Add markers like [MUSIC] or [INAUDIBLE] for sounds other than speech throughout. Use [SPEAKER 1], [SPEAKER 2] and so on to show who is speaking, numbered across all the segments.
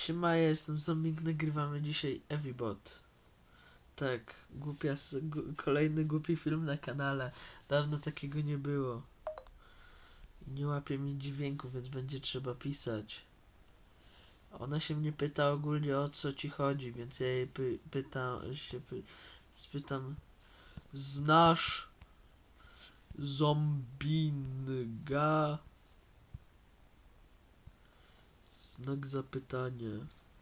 [SPEAKER 1] Siema, ja jestem Zombing, nagrywamy dzisiaj Evibot. Tak, głupia, kolejny głupi film na kanale. Dawno takiego nie było. Nie łapie mi dźwięku, więc będzie trzeba pisać. Ona się mnie pyta ogólnie o co ci chodzi, więc ja jej py, pytam, się py, spytam Znasz Zombinga? Znak zapytania.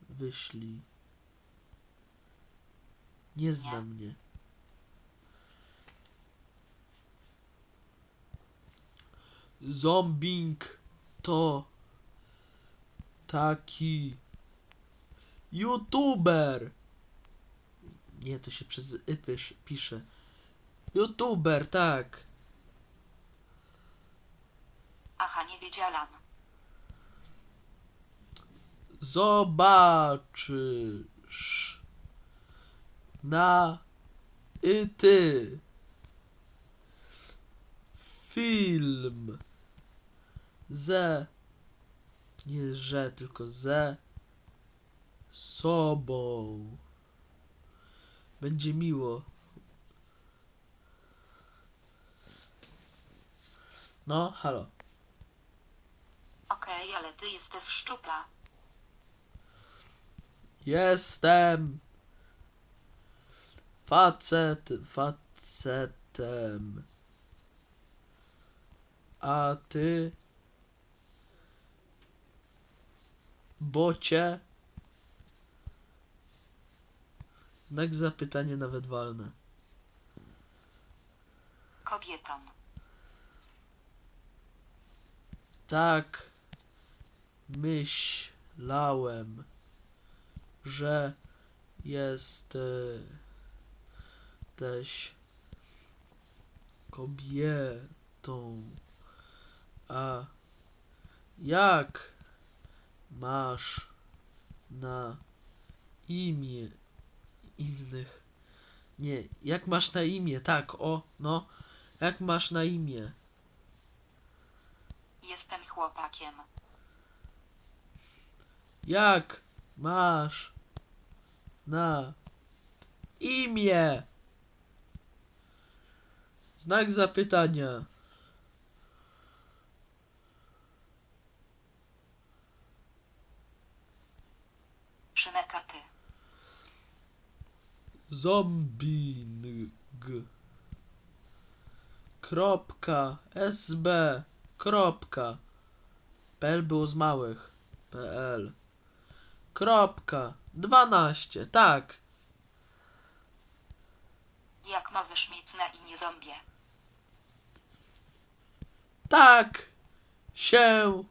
[SPEAKER 1] Wyślij. Nie zna
[SPEAKER 2] Nie.
[SPEAKER 1] mnie. Zombing to taki youtuber. Nie, to się przez y pisz, pisze. Youtuber, tak.
[SPEAKER 2] Aha, nie wiedziałam.
[SPEAKER 1] Zobaczysz. Na i ty. Film. Ze. Nie że tylko ze sobą. Będzie miło. No halo.
[SPEAKER 2] Okej, ale ty jesteś szczupla.
[SPEAKER 1] Jestem facet, facetem. A ty bocie Znak zapytania nawet walne.
[SPEAKER 2] Kobietą.
[SPEAKER 1] Tak myślałem, że jesteś kobietą. A jak masz na imię innych? Nie, jak masz na imię? Tak, o, no. Jak masz na imię?
[SPEAKER 2] Jestem chłopakiem.
[SPEAKER 1] Jak masz na imię? Znak zapytania.
[SPEAKER 2] Szymek, a ty.
[SPEAKER 1] Zombing. Kropka. SB. Kropka. PL było z małych. PL. Kropka. 12. Tak.
[SPEAKER 2] Jak możesz mieć na imię zombie?
[SPEAKER 1] Tak się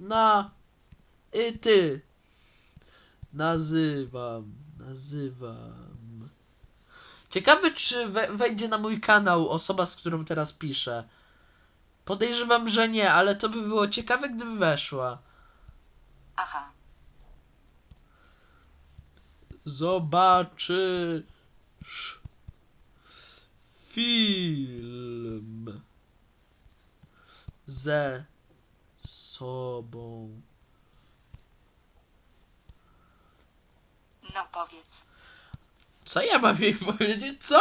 [SPEAKER 1] na i ty nazywam, nazywam. Ciekawe, czy we, wejdzie na mój kanał osoba, z którą teraz piszę. Podejrzewam, że nie, ale to by było ciekawe, gdyby weszła.
[SPEAKER 2] Aha.
[SPEAKER 1] Zobaczysz film ze sobą.
[SPEAKER 2] No powiedz.
[SPEAKER 1] Co ja mam jej powiedzieć? Co?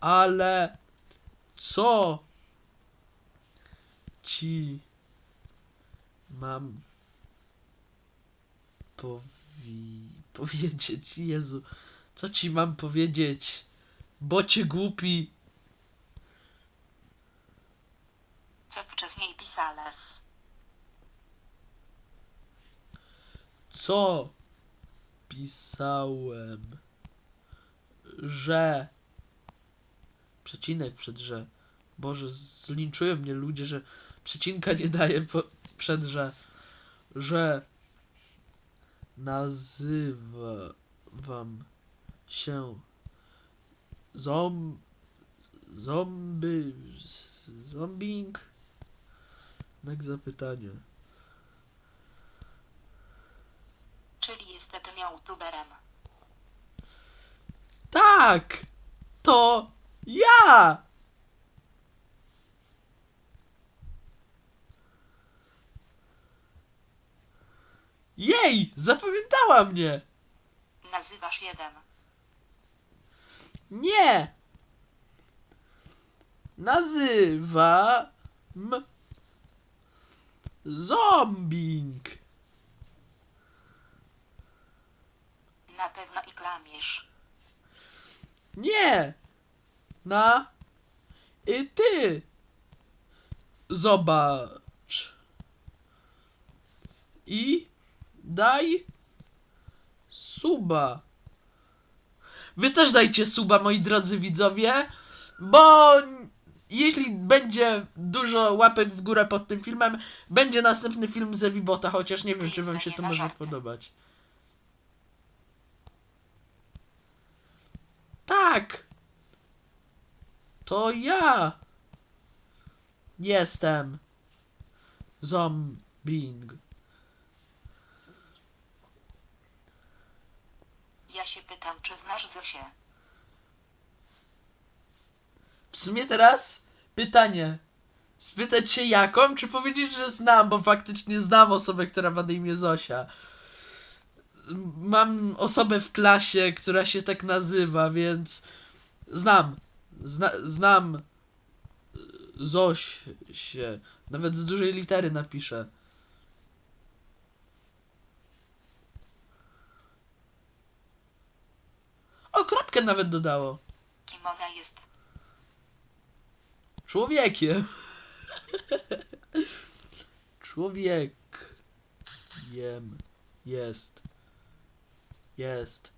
[SPEAKER 1] Ale co ci mam powi- powiedzieć? Jezu, co ci mam powiedzieć? Bocie głupi.
[SPEAKER 2] Co wcześniej pisałeś?
[SPEAKER 1] Co pisałem? Że. Przecinek przed że. Boże, zlinczują mnie ludzie, że przecinka nie daje po, przed że. Że nazywam się zom, zomby, zombing? Znak zapytania.
[SPEAKER 2] Czyli jesteś youtuberem.
[SPEAKER 1] Tak! To ja! Jej! Zapamiętała mnie!
[SPEAKER 2] Nazywasz jeden.
[SPEAKER 1] Nie! Nazywam Zombing.
[SPEAKER 2] Na pewno i klamiesz.
[SPEAKER 1] Nie! Na i ty zobacz. I daj suba. Wy też dajcie suba, moi drodzy widzowie, bo jeśli będzie dużo łapek w górę pod tym filmem, będzie następny film z Evibota, chociaż nie wiem, czy wam się to może podobać. Tak! To ja! Jestem zombing.
[SPEAKER 2] Ja się pytam, czy znasz Zosię?
[SPEAKER 1] W sumie teraz pytanie. Spytać się jaką, czy powiedzieć, że znam, bo faktycznie znam osobę, która ma na imię Zosia. Mam osobę w klasie, która się tak nazywa, więc znam. Zna, znam y, Zosię. Nawet z dużej litery napiszę. O, kropkę nawet dodało.
[SPEAKER 2] Kim ona jest?
[SPEAKER 1] Człowiekiem. [LAUGHS] Człowiekiem. Jest. Jest.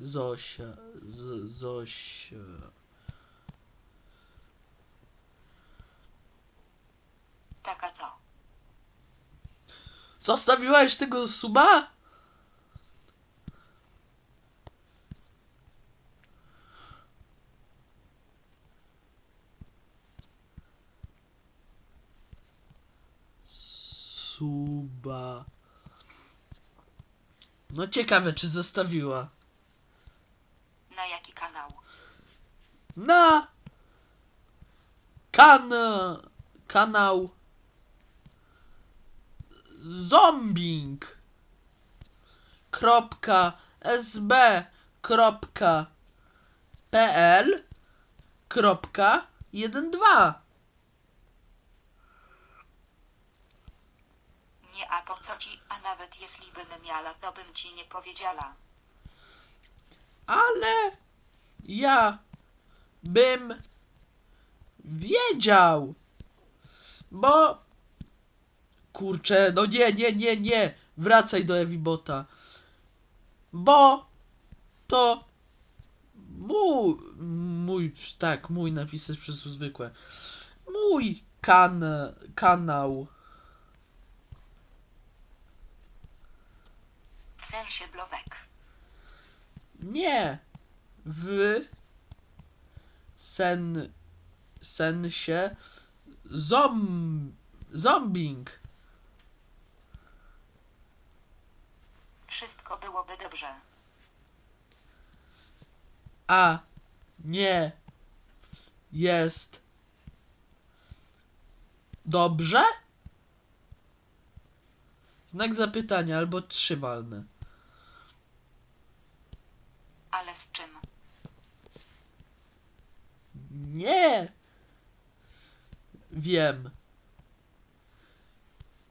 [SPEAKER 1] Zosia. Z, Zosia.
[SPEAKER 2] Taka co?
[SPEAKER 1] Zostawiłaś tego? Suba. No ciekawe, czy zostawiła.
[SPEAKER 2] Na jaki kanał?
[SPEAKER 1] Na kan kanał zombing kropka sb kropka pl kropka 12
[SPEAKER 2] Nie, a po co ci, a nawet jeśli bym miała, to bym ci nie powiedziała.
[SPEAKER 1] ale ja bym wiedział, bo kurczę, no nie, nie, nie, nie, wracaj do Evibota, bo to mój, mój, tak, mój napisy przez zwykłe, mój kan, kanał,
[SPEAKER 2] W sensie blowek.
[SPEAKER 1] Nie. W sen sensie zom zombing.
[SPEAKER 2] Wszystko byłoby dobrze.
[SPEAKER 1] A nie jest dobrze? Znak zapytania albo trzy walne.
[SPEAKER 2] Ale z czym?
[SPEAKER 1] Nie. Wiem.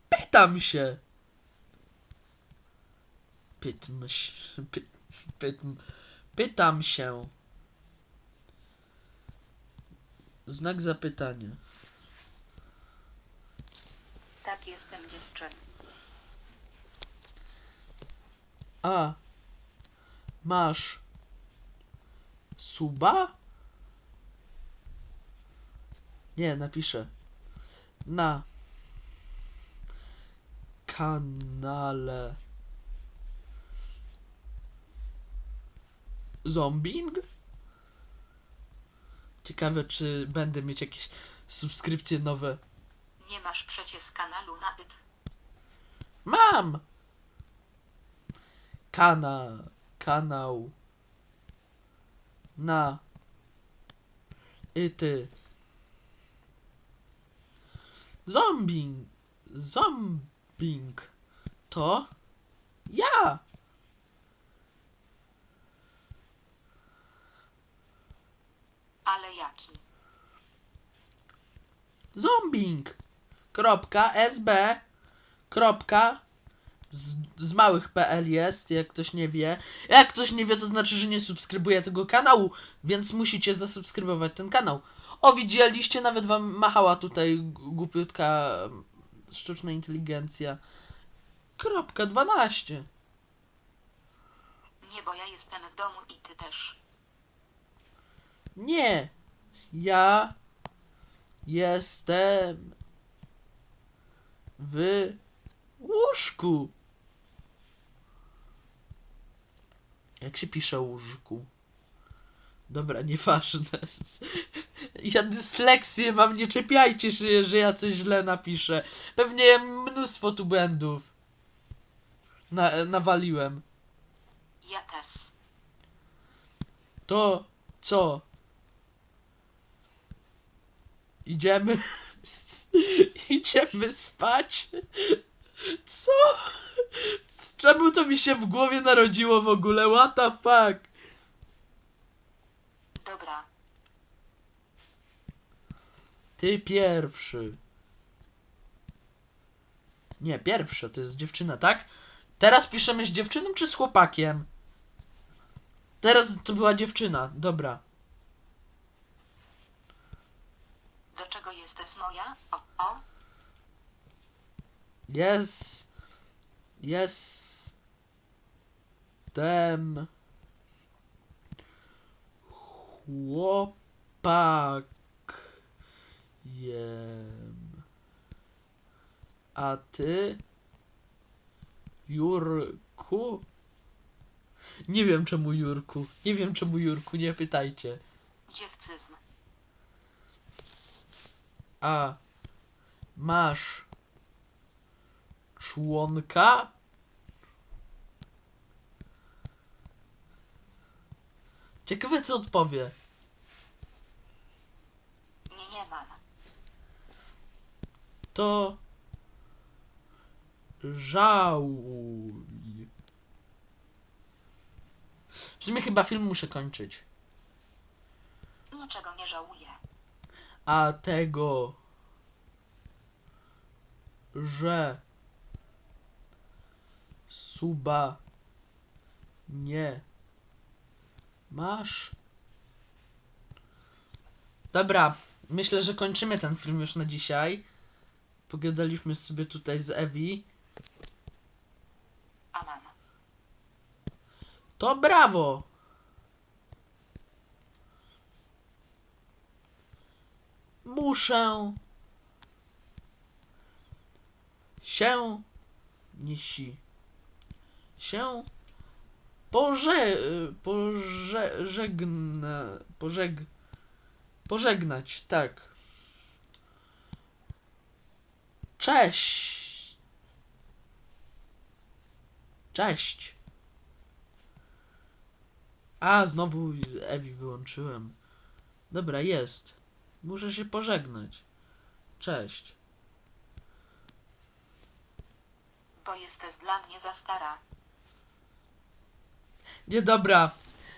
[SPEAKER 1] Pytam się. Pytam się. Py, pytam, pytam się. Znak zapytania.
[SPEAKER 2] Tak jestem dziewczyną.
[SPEAKER 1] A. Masz. Suba? Nie, napiszę. Na. Kanale. Zombing? Ciekawe, czy będę mieć jakieś subskrypcje nowe.
[SPEAKER 2] Nie masz przecież kanalu na it.
[SPEAKER 1] Mam! Kana, kanał na i ty. Zombing, zombing To ja.
[SPEAKER 2] Ale jaki?
[SPEAKER 1] Zombing. Kropka SB. Kropka. Z, z małych PL jest, jak ktoś nie wie. Jak ktoś nie wie, to znaczy, że nie subskrybuje tego kanału, więc musicie zasubskrybować ten kanał. O, widzieliście, nawet wam machała tutaj głupiutka sztuczna inteligencja. Kropka 12.
[SPEAKER 2] Nie, bo ja jestem w domu i ty też.
[SPEAKER 1] Nie. Ja jestem w łóżku. Jak się pisze łóżku? Dobra, nieważne. Ja dysleksję mam, nie czepiajcie się, że ja coś źle napiszę. Pewnie mnóstwo tu błędów. Na, nawaliłem.
[SPEAKER 2] Ja też.
[SPEAKER 1] To co? Idziemy. [LAUGHS] Idziemy spać? Co? Czemu to mi się w głowie narodziło w ogóle? What the fuck?
[SPEAKER 2] Dobra.
[SPEAKER 1] Ty pierwszy. Nie, pierwsza to jest dziewczyna, tak? Teraz piszemy z dziewczyną czy z chłopakiem? Teraz to była dziewczyna, dobra.
[SPEAKER 2] Do czego jesteś moja? O, o.
[SPEAKER 1] Jest. Jestem. Chłopak. Jem. A ty? Jurku? Nie wiem czemu Jurku. Nie wiem czemu Jurku, nie pytajcie.
[SPEAKER 2] Dziewczyzn.
[SPEAKER 1] A masz członka? Ciekawe co odpowie.
[SPEAKER 2] Nie, nie mam.
[SPEAKER 1] To żałuj. W sumie chyba film muszę kończyć.
[SPEAKER 2] Niczego nie żałuję.
[SPEAKER 1] A tego, że suba nie masz. Dobra, myślę, że kończymy ten film już na dzisiaj. Pogadaliśmy sobie tutaj z Ewi. To brawo! Muszę się nie si się poże, poże, żegna, pożeg, pożegnać, tak. Cześć. Cześć. A, znowu Ewi wyłączyłem. Dobra, jest. Muszę się pożegnać. Cześć.
[SPEAKER 2] Bo jesteś dla mnie za stara.
[SPEAKER 1] Nie, dobra.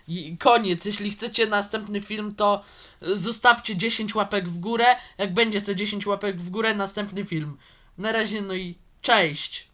[SPEAKER 1] I koniec. Jeśli chcecie następny film, to zostawcie 10 łapek w górę. Jak będzie te 10 łapek w górę, następny film. Na razie, no i cześć.